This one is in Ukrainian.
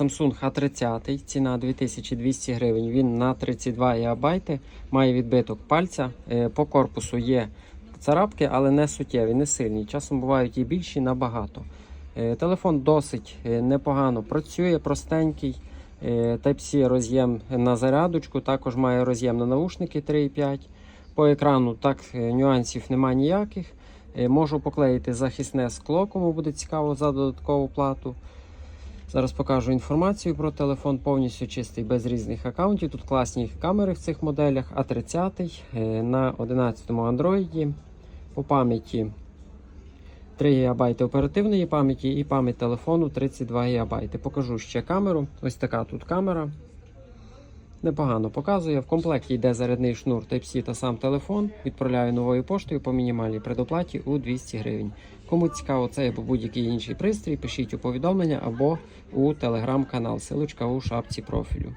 Samsung A30, ціна 2200 гривень. Він на 32 ГБ, має відбиток пальця. Е, По корпусу є царапки, але не суттєві, не сильні. Часом бувають і більші набагато. Е, Телефон досить е, непогано працює, простенький. Type-C роз'єм на зарядочку, також має роз'єм на наушники 3,5. По екрану так нюансів немає ніяких. Можу поклеїти захисне скло, кому буде цікаво за додаткову плату. Зараз покажу інформацію про телефон, повністю чистий без різних аккаунтів. Тут класні камери в цих моделях. А30 е, на 11-му Android. По пам'яті 3 ГБ оперативної пам'яті і пам'ять телефону 32 ГБ. Покажу ще камеру. Ось така тут камера. Непогано показує. В комплекті йде зарядний шнур Type-C та сам телефон. Відправляю новою поштою по мінімальній предоплаті у 200 гривень. Кому цікаво цей або будь-який інший пристрій, пишіть у повідомлення або у телеграм-канал. Силочка у шапці профілю.